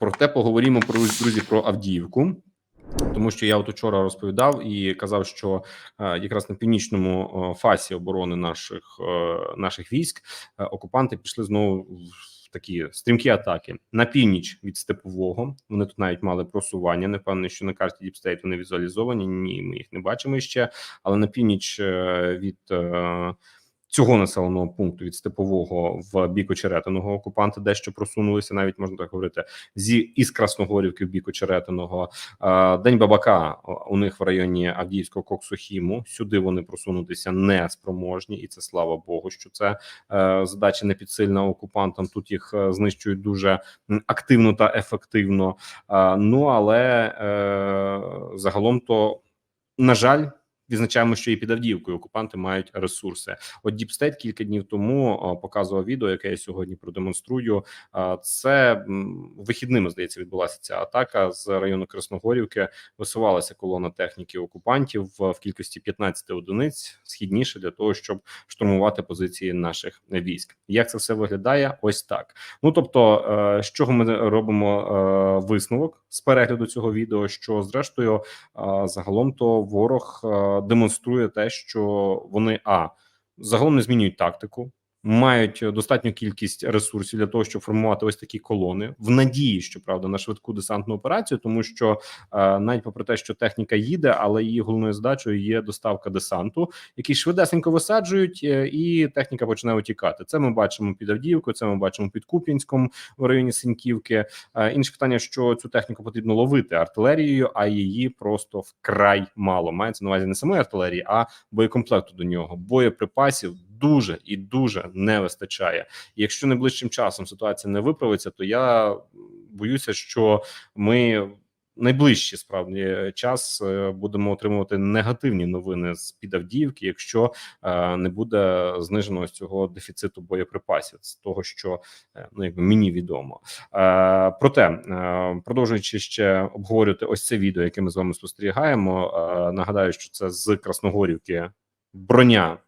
Проте поговоримо про друзі про Авдіївку. Тому що я от учора розповідав і казав, що е, якраз на північному е, фасі оборони наших е, наших військ е, окупанти пішли знову в такі стрімкі атаки на північ від степового. Вони тут навіть мали просування. Не впевнений, що на карті Діпстейт вони візуалізовані. Ні, ми їх не бачимо ще. Але на північ е, від е, цього населеного пункту від степового в бік очеретиного окупанти дещо просунулися, навіть можна так говорити, зі із Красногорівки в бік очеретиного. День бабака у них в районі Авдіївського Коксохіму. Сюди вони просунутися не спроможні, і це слава Богу, що це е, задача не підсильна окупантам. Тут їх е, знищують дуже активно та ефективно. Ну але е, загалом то на жаль. Відзначаємо, що і під Авдіївкою окупанти мають ресурси. От Діпстейт кілька днів тому показував відео, яке я сьогодні продемонструю. Це вихідними здається відбулася ця атака з району Красногорівки. Висувалася колона техніки окупантів в, кількості 15 одиниць східніше для того, щоб штурмувати позиції наших військ. Як це все виглядає? Ось так. Ну тобто, е, з чого ми робимо е, висновок з перегляду цього відео? Що зрештою загалом то ворог е, демонструє те, що вони а загалом не змінюють тактику. Мають достатню кількість ресурсів для того, щоб формувати ось такі колони в надії, що правда на швидку десантну операцію, тому що е, навіть попри те, що техніка їде, але її головною задачою є доставка десанту, який швидесенько висаджують, е, і техніка починає утікати. Це ми бачимо під Авдіївкою, це ми бачимо під Куп'янськом в районі Синьківки. Е, інше питання, що цю техніку потрібно ловити артилерією, а її просто вкрай мало. Мається на увазі не самої артилерії, а боєкомплекту до нього, боєприпасів дуже і дуже не вистачає. Якщо найближчим часом ситуація не виправиться, то я боюся, що ми. Найближчий справді час е, будемо отримувати негативні новини з під Авдіївки, якщо е, не буде знижено ось цього дефіциту боєприпасів, з того, що е, ну якби мені відомо. Е, проте, е, продовжуючи ще обговорювати ось це відео, яке ми з вами спостерігаємо. Е, нагадаю, що це з Красногорівки броня е,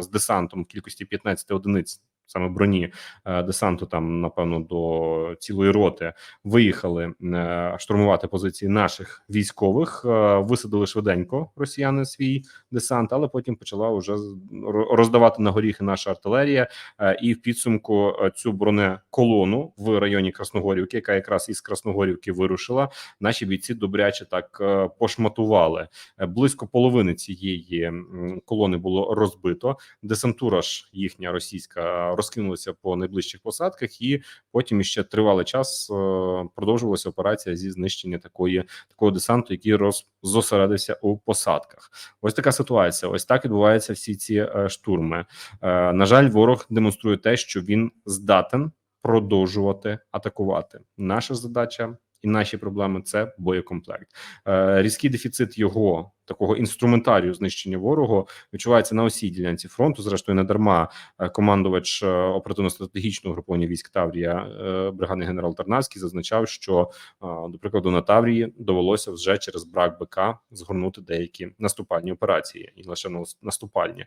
з десантом кількості 15 одиниць. Саме броні е, десанту, там напевно до цілої роти виїхали е, штурмувати позиції наших військових. Е, Висадили швиденько росіяни свій десант, але потім почала вже роздавати на горіхи наша артилерія. І в підсумку цю бронеколону в районі Красногорівки, яка якраз із Красногорівки вирушила, наші бійці добряче так пошматували. Близько половини цієї колони було розбито. Десантура ж їхня російська розкинулася по найближчих посадках, і потім ще тривалий час е, продовжувалася операція зі знищення такої такого десанту, який роз зосередився у посадках. Ось така ситуація. Ось так відбуваються всі ці е, штурми. Е, на жаль, ворог демонструє те, що він здатен продовжувати атакувати. Наша задача і наші проблеми це боєкомплект. Е, різкий дефіцит його такого інструментарію знищення ворогу відчувається на усій ділянці фронту. Зрештою, не дарма е, командувач е, оперативно-стратегічного груповання військ Таврія, бригадний генерал Тарнавський, зазначав, що до прикладу на Таврії довелося вже через брак БК згорнути деякі наступальні операції, і лише нас- наступальні.